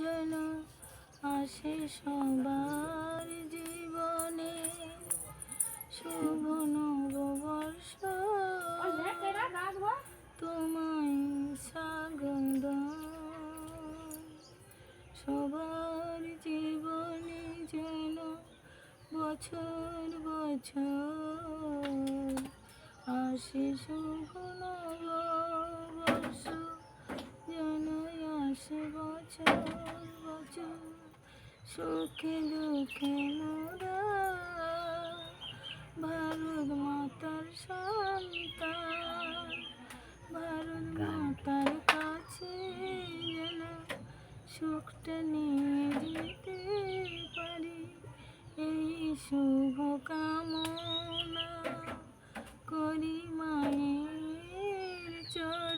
যেন আসে সবার জীবনে। শুভ নববর্ষ। তোমায় স্বাগত। সবার জীবনে যেন বছর বছর আসে শুভ নববর্ষ বছর বছর সুখে দুঃখে মোরা ভারত মাতার সন্তান ভারত মাতার কাছে যেন সুখটা নিয়ে যেতে পারি। এই শুভ কামনা করি মায়ের চরণে।